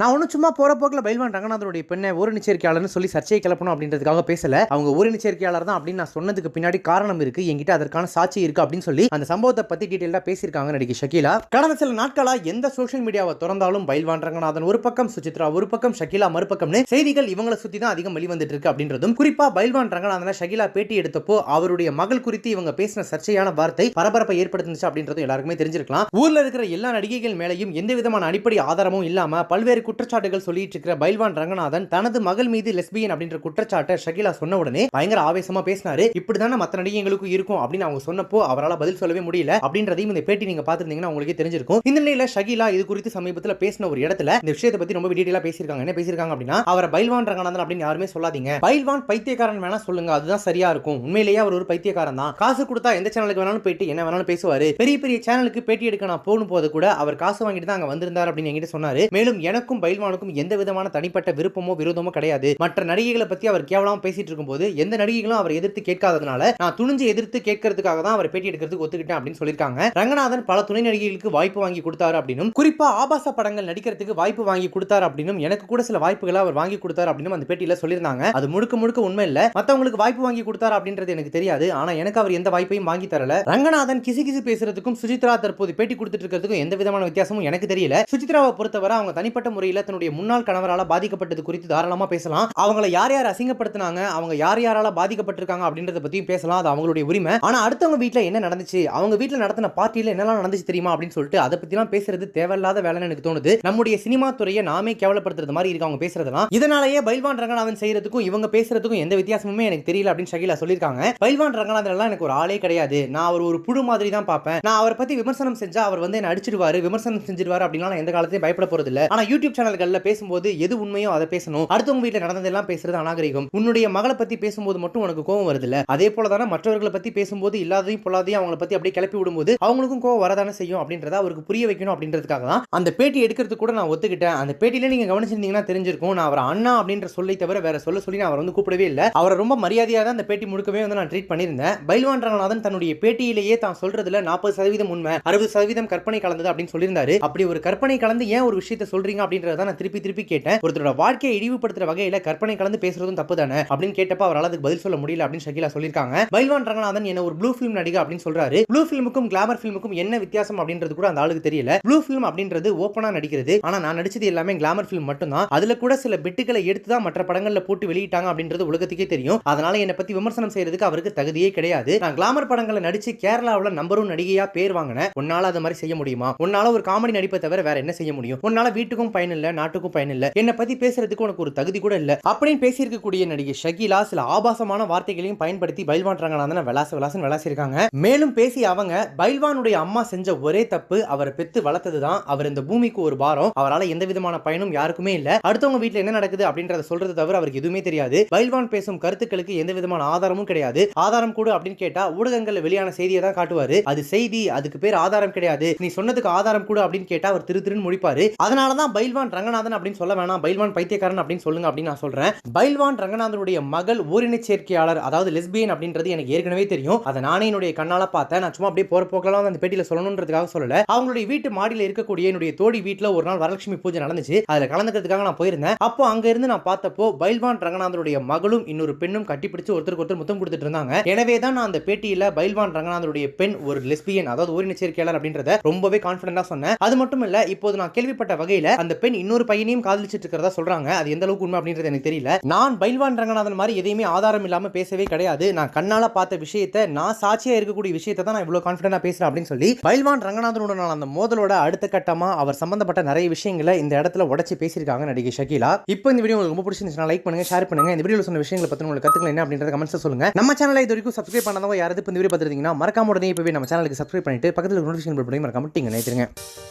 நான் ஒன்றும் சும்மா போகிற போக்கில் பயில்வான் ரங்கநாதனுடைய பெண்ணை ஒரு நிச்சரிக்கையாளர்னு சொல்லி சர்ச்சையை கிளப்பணும் அப்படின்றதுக்காக பேசல. அவங்க ஒரு நிச்சரிக்கையாளர் தான் அப்படின்னு நான் சொன்னதுக்கு பின்னாடி காரணம் இருக்கு. என்கிட்ட அதற்கான சாட்சி இருக்கு அப்படின்னு சொல்லி அந்த சம்பவத்தை பற்றி டீட்டெயிலாக பேசியிருக்காங்க நடிகை ஷக்கீலா. கடந்த சில நாட்களாக எந்த சோஷியல் மீடியாவை திறந்தாலும் பயில்வான் ரங்கநாதன் ஒரு பக்கம் சுசித்ரா ஒரு பக்கம் ஷக்கீலா மறுபக்கம்னு செய்திகள் இவங்களை சுத்தி தான் அதிகம் வெளிவந்துட்டு இருக்கு அப்படின்றதும் குறிப்பா பயில்வான் ரங்கநாதனை ஷகிலா பேட்டி எடுத்தப்போ அவருடைய மகள் குறித்து இவங்க பேசின சர்ச்சையான வார்த்தை பரபரப்பை ஏற்படுத்துச்சு அப்படின்றதும் எல்லாருக்குமே தெரிஞ்சிருக்கலாம். ஊர்ல இருக்கிற எல்லா நடிகைகள் மேலையும் எந்த விதமான அடிப்படை ஆதாரமும் இல்லாம பல்வேறு குற்றச்சாட்டுகள் சொல்லிட்டு இருக்கிற பைல்வான் ரங்கநாதன் தனது மகள் மீது லெஸ்பியன் அப்படின்ற குற்றச்சாட்டை ஷகிலா சொன்ன உடனே பயங்கர ஆவேசமா பேசினாரு. இப்படிதானே மற்ற நடிகைகளுக்கும் இருக்கும் அப்படின்னு அவங்க சொன்னப்போ அவரால் பதில் சொல்லவே முடியல. அப்படின்றதையும் இந்த பேட்டி நீங்க பாத்துருந்தீங்கன்னா உங்களுக்கே தெரிஞ்சிருக்கும். இந்த நிலையில ஷகிலா இது குறித்து சமீபத்தில் பேசின ஒரு இடத்துல இந்த விஷயத்தை பத்தி ரொம்ப டீடைலா பேசியிருக்காங்க. என்ன பேசியிருக்காங்க அப்படின்னா அவரை பைல்வான் ரங்கநாதன் அப்படின்னு யாருமே சொல்லாதீங்க. பைல்வான் பைத்தியக்காரன் வேணா சொல்லுங்க. அதுதான் சரியா இருக்கும். உண்மையிலேயே அவர் ஒரு பைத்தியக்காரன் தான். காசு கொடுத்தா எந்த சேனலுக்கு வேணாலும் போயிட்டு என்ன வேணாலும் பேசுவாரு. பெரிய பெரிய சேனலுக்கு பேட்டி எடுக்க நான் போகும் போது கூட அவர் காசு வாங்கிட்டு தான் அங்க வந்திருந்தார் அப்படின்னு என்கிட்ட சொன்னாரு. மேலும் எனக்கும் பயில்வானுக்கும் எந்த விதமான தனிப்பட்ட விருப்பமோ விரோதமோ கிடையாது. மற்ற நடிகைகளை பத்தி அவர் கேவலமா பேசிட்டு இருக்கும்போது எந்த நடிகைகளும் அவர் எதிர்த்து கேட்காததுனால நான் துணிஞ்சு எதிர்த்து கேட்கறதுக்காக தான் அவர் பேட்டி எடுக்கிறதுக்கு ஒத்துக்கிட்டேன் அப்படின்னு சொல்லியிருக்காங்க. ரங்கநாதன் பல துணை நடிகைகளுக்கு வாய்ப்பு வாங்கி கொடுத்தாரு அப்படின்னும் குறிப்பா ஆபாச படங்கள் நடிக்கிறதுக்கு வாய்ப்பு வாங்கி கொடுத்தாரு அப்படின்னும் எனக்கு கூட சில வாய்ப்புகளை அவர் வாங்கி கொடுத்தாரு அப்படின்னு அந்த பேட்டியில சொல்லியிருந்தாங்க. அது முழுக்க முழுக்க உண்மை இல்ல. மத்தவங்களுக்கு வாய்ப்பு வாங்கி கொடுத்தாரு அப்படின்றது எனக்கு தெரியாது. ஆனா எனக்கு அவர் எந்த வாய்ப்பையும் வாங்கி தரல. ரங்கநாதன் கிசி கிசி பேசுறதுக்கும் சுஜித்ரா தற்போது பேட்டி கொடுத்துட்டு இருக்கிறதுக்கும் எந்த விதமான வித்தியாசமும் எனக்கு தெரியல. சுஜித்ராவை பொறுத்தவரை அவங்க தனிப்பட்ட முறையில் தன்னுடைய முன்னாள் கணவரால் பாதிக்கப்பட்டது குறித்து தாராளமாக பேசலாம். அவங்கள யார் யார் அசிங்கப்படுத்தினாங்க அவங்க யார் யாரால பாதிக்கப்பட்டிருக்காங்க அப்படின்றத பத்தியும் பேசலாம். அது அவங்களுடைய உரிமை. ஆனால் அடுத்தவங்க வீட்டில் என்ன நடந்துச்சு? அவங்க வீட்டில் நடத்தின பார்ட்டியில் என்னெல்லாம் நடந்துச்சு தெரியுமா அப்படின்னு சொல்லிட்டு அதை பத்திலாம் பேசுறது தேவையில்லாத வேலைன்னு எனக்கு தோணுது. நம்முடைய சினிமா துறையை நாமே கேவலப்படுத்துறது மாதிரி இருக்கு அவங்க பேசுறதெல்லாம். இதனாலேயே பைல்வான் ரங்கநாதன் செய்யறதுக்கும் இவங்க பேசுறதுக்கும் எந்த வித்தியாசமுமே எனக்கு தெரியல அப்படின்னு ஷகிலா சொல்லியிருக்காங்க. பைல்வான் ரங்கநாதன் எல்லாம் எனக்கு ஒரு ஆளே கிடையாது. நான் அவர் ஒரு புழு மாதிரி தான் பார்ப்பேன். நான் அவரை பத்தி விமர்சனம் செஞ்சா அவர் வந்து என்ன அடிச்சிடுவாரு விமர்சனம் செஞ்சிருவாரு அப்படின்னா எந்த காலத்தையும் பயப்பட போறது இல்லை ஆனா யூடியூப் சேனல்கள்ல பேசும்போது எது உண்மையோ அதை பேசணும். அடுத்தவங்க வீட்டுல நடந்ததெல்லாம் பேசுறது அநாகரிகம். உன்னுடைய மகளை பத்தி பேசும்போது மட்டும் உனக்கு கோவம் வருது இல்ல அதே போலதானே மற்றவர்களை பத்தி பேசும்போது இல்லாதையும் பொல்லாதையும் அவங்கள பத்தி அப்படியே கிளப்பி விடும்போது அவங்களுக்கும் கோவம் வரதானே செய்யும் அப்படின்றத அவருக்கு புரிய வைக்கணும் அப்படின்றதுக்காக தான் அந்த பேட்டி எடுக்கிறதுக்கு கூட நான் ஒத்துக்கிட்டேன். அந்த பேட்டியில நீங்க கவனிச்சிருந்தீங்கன்னா தெரிஞ்சிருக்கும். நான் அவர் அண்ணா அப்படின்ற சொல்லை தவிர வேற சொல்ல சொல்லி நான் அவர் வந்து கூப்பிடவே இல்லை. அவரை ரொம்ப மரியாதையாக தான் அந்த பேட்டி முழுக்கவே வந்து நான் ட்ரீட் பண்ணியிருந்தேன். பைல்வான் ரங்கநாதன் தன்னுடைய பேட்டியிலேயே தான் சொல்றதுல நாற்பது சதவீதம் உண்மை அறுபது சதவீதம் கற்பனை கலந்தது அப்படின்னு சொல்லியிருந்தாரு. அப்படி ஒரு கற்பனை கலந்து ஏன் ஒரு விஷயத்த சொல்றீங்க அப்படின்னு அப்படின்றத நான் திருப்பி திருப்பி கேட்டேன். ஒருத்தரோட வாழ்க்கையை இழிவுபடுத்துற வகையில கற்பனை கலந்து பேசுறதும் தப்பு தானே அப்படின்னு கேட்டப்ப அவரால் அதுக்கு பதில் சொல்ல முடியல அப்படின்னு ஷகிலா சொல்லியிருக்காங்க. பைல்வான் ரங்கநாதன் என்ன ஒரு ப்ளூ ஃபிலிம் நடிகை அப்படின்னு சொல்றாரு. ப்ளூ ஃபிலிமுக்கும் கிளாமர் ஃபிலிமுக்கும் என்ன வித்தியாசம் அப்படின்றது கூட அந்த ஆளுக்கு தெரியல. ப்ளூ ஃபிலிம் அப்படின்றது ஓப்பனா நடிக்கிறது. ஆனா நான் நடிச்சது எல்லாமே கிளாமர் ஃபிலிம் மட்டும் தான் அதுல கூட சில பிட்டுகளை எடுத்து தான் மற்ற படங்கள்ல போட்டு வெளியிட்டாங்க அப்படின்றது உலகத்துக்கே தெரியும். அதனால என்னை பத்தி விமர்சனம் செய்யறதுக்கு அவருக்கு தகுதியே கிடையாது. நான் கிளாமர் படங்களை நடிச்சு கேரளாவில் நம்பரும் நடிகையா பேர் வாங்கினேன். உன்னால அது மாதிரி செய்ய முடியுமா? உன்னால ஒரு காமெடி நடிப்பை தவிர வேற என்ன செய்ய முடியும்? உன்னால வீட்டுக்கும் பயன் இல்ல நாட்டுக்கும் பயன் இல்லை என்னை பத்தி பேசுறதுக்கு உனக்கு ஒரு தகுதி கூட இல்லை. அப்படின்னு பேசியிருக்கக்கூடிய நடிகை ஷகிலா சில ஆபாசமான வார்த்தைகளையும் பயன்படுத்தி பைல்வான் விளாச விளாசன் விளாசிருக்காங்க. மேலும் பேசி அவங்க பைல்வானுடைய அம்மா செஞ்ச ஒரே தப்பு அவரை பெத்து வளர்த்தது தான் அவர் இந்த பூமிக்கு ஒரு பாரம். அவரால் எந்த விதமான பயனும் யாருக்குமே இல்ல. அடுத்தவங்க வீட்டில் என்ன நடக்குது அப்படின்றத சொல்றது தவிர அவருக்கு எதுவுமே தெரியாது. பைல்வான் பேசும் கருத்துக்களுக்கு எந்த விதமான ஆதாரமும் கிடையாது. ஆதாரம் கூட அப்படின்னு கேட்டா ஊடகங்கள் வெளியான செய்தியை தான் காட்டுவாரு. அது செய்தி அதுக்கு பேர் ஆதாரம் கிடையாது. நீ சொன்னதுக்கு ஆதாரம் கூட அப்படின்னு கேட்டா அவர் திரு திருன்னு முடிப்பாரு அதனாலதான் பைல்வான் பைல்வான் ரங்கநாதன் அப்படின்னு சொல்ல வேணாம். பைல்வான் பைத்தியக்காரன் அப்படின்னு சொல்லுங்க அப்படின்னு நான் சொல்றேன். பைல்வான் ரங்கநாதனுடைய மகள் ஓரின சேர்க்கையாளர் அதாவது லெஸ்பியன் அப்படின்றது எனக்கு ஏற்கனவே தெரியும். அதை நானே என்னுடைய கண்ணால பார்த்தேன். நான் சும்மா அப்படியே போற போக்கெல்லாம் அந்த பேட்டியில சொல்லணுன்றதுக்காக சொல்லல. அவங்களுடைய வீட்டு மாடியில் இருக்கக்கூடிய என்னுடைய தோடி வீட்டுல ஒரு நாள் வரலட்சுமி பூஜை நடந்துச்சு. அதுல கலந்துக்கிறதுக்காக நான் போயிருந்தேன். அப்போ அங்க இருந்து நான் பார்த்தப்போ பைல்வான் ரங்கநாதனுடைய மகளும் இன்னொரு பெண்ணும் கட்டிப்பிடிச்சு ஒருத்தருக்கு ஒருத்தர் முத்தம் கொடுத்துட்டு இருந்தாங்க. எனவே தான் நான் அந்த பேட்டியில பைல்வான் ரங்கநாதனுடைய பெண் ஒரு லெஸ்பியன் அதாவது ஓரின சேர்க்கையாளர் அப்படின்றத ரொம்பவே கான்பிடண்டா சொன்னேன். அது மட்டும் இல்ல இப்போது நான் கேள்விப்பட்ட வகையில அந்த பெண் இன்னொரு பையனையும் காதலிச்சிட்டு இருக்கிறதா சொல்றாங்க. அது எந்த அளவுக்கு உண்மை அப்படின்றது எனக்கு தெரியல. நான் பைல்வான் ரங்கநாதன் மாதிரி எதையுமே ஆதாரம் இல்லாம பேசவே கிடையாது. நான் கண்ணால பார்த்த விஷயத்தை நான் சாட்சியா இருக்கக்கூடிய விஷயத்தை தான் நான் இவ்வளவு கான்பிடண்டா பேசுறேன் அப்படின்னு சொல்லி பைல்வான் ரங்கநாதனுடன் அந்த மோதலோட அடுத்த கட்டமா அவர் சம்பந்தப்பட்ட நிறைய விஷயங்களை இந்த இடத்துல உடச்சி பேசியிருக்காங்க நடிகை ஷகிலா. இப்போ இந்த வீடியோ உங்களுக்கு ரொம்ப பிடிச்சிருந்துச்சுன்னா லைக் பண்ணுங்க ஷேர் பண்ணுங்க. இந்த வீடியோல சொன்ன விஷயங்களை பத்தி உங்களுக்கு கத்துக்கல என்ன அப்படின்றத கமெண்ட்ஸ் சொல்லுங்க. நம்ம சேனலை இது வரைக்கும் சப்ஸ்கிரைப் பண்ணாதவங்க யாராவது இப்போ இந்த வீடியோ பார்த்துருந்தீங்கன்னா மறக்காம உடனே இப்பவே நம்ம சேனலுக்கு சப்ஸ்கிரைப் பண்ணிட்டு பக்கத்தில் நோட்டிஃபிகேஷன் பண்ணி மறக்காம டிங்க நினைத்துருங்க